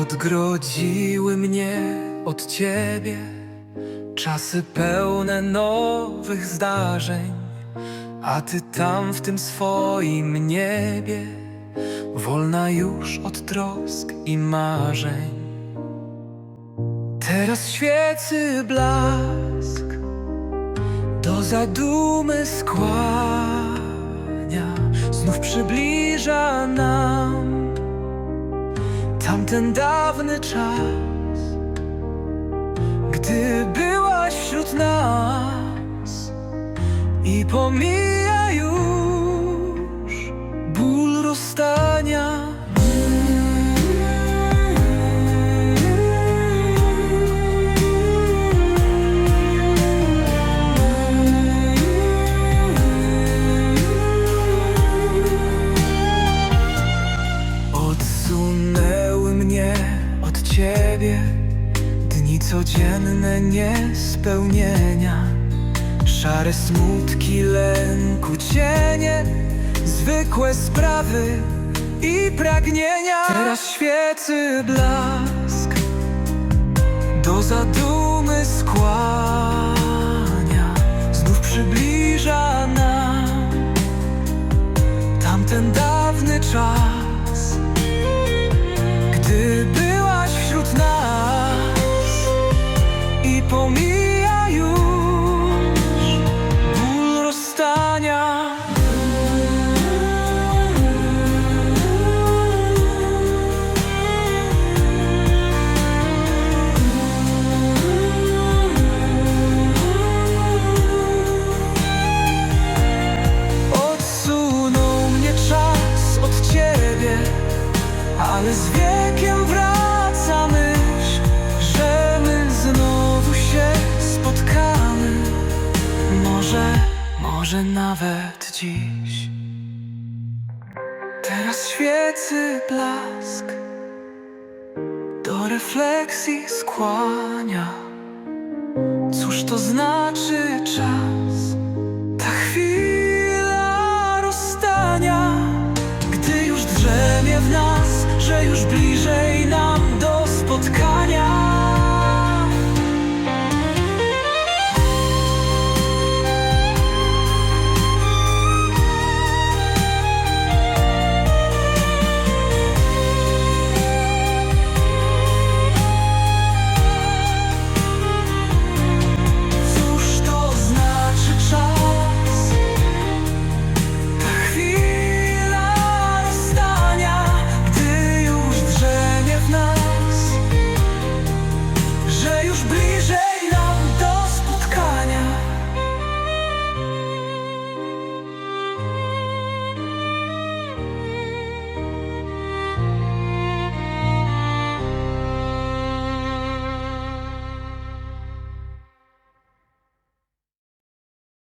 Odgrodziły mnie od ciebie czasy pełne nowych zdarzeń, a ty tam w tym swoim niebie, wolna już od trosk i marzeń. Teraz świecy blask do zadumy skłania, znów przybliża nam tamten dawny czas, gdy byłaś wśród nas i pomija Odsunęły mnie od ciebie dni codzienne niespełnienia, szare smutki, lęku, cienie, zwykłe sprawy i pragnienia. Teraz świecy blask do zadumy skłania, znów przybliża nam tamten dawny czas. I pomija może, może nawet dziś. Teraz świecy blask Do refleksji skłania. Cóż to znaczy czas? Ta chwila rozstania Gdy już drzemie w nas, że już bliżej nas